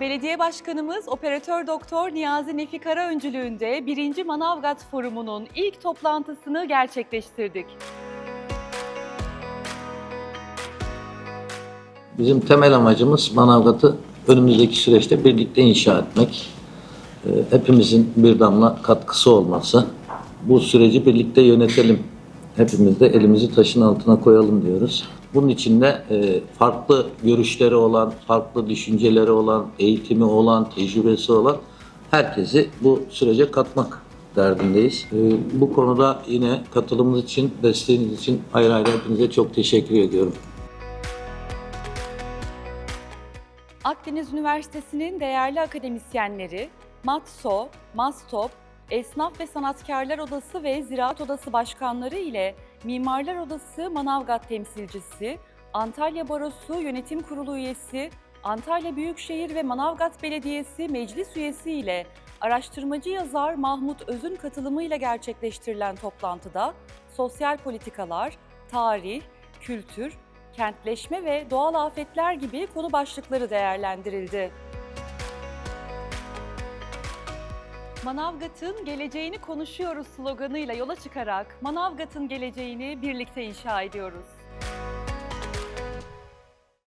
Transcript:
Belediye Başkanımız Operatör Doktor Niyazi Nefi Kara öncülüğünde 1. Manavgat Forumu'nun ilk toplantısını gerçekleştirdik. Bizim temel amacımız Manavgat'ı önümüzdeki süreçte birlikte inşa etmek. Ee, Hepimizin bir damla katkısı olması. Bu süreci birlikte yönetelim. Hepimiz de elimizi taşın altına koyalım diyoruz. Bunun için de e, farklı görüşleri olan, farklı düşünceleri olan, eğitimi olan, tecrübesi olan herkesi bu sürece katmak derdindeyiz. Ee, Bu konuda yine katılımınız için, desteğiniz için ayrı ayrı hepinize çok teşekkür ediyorum. Akdeniz Üniversitesi'nin değerli akademisyenleri, MATSO, MASTOP, Esnaf ve Sanatkarlar Odası ve Ziraat Odası Başkanları ile Mimarlar Odası Manavgat temsilcisi, Antalya Barosu Yönetim Kurulu üyesi, Antalya Büyükşehir ve Manavgat Belediyesi meclis üyesi ile araştırmacı yazar Mahmut Öz'ün katılımıyla gerçekleştirilen toplantıda sosyal politikalar, tarih, kültür, kentleşme ve doğal afetler gibi konu başlıkları değerlendirildi. Manavgat'ın geleceğini konuşuyoruz sloganıyla yola çıkarak Manavgat'ın geleceğini birlikte inşa ediyoruz.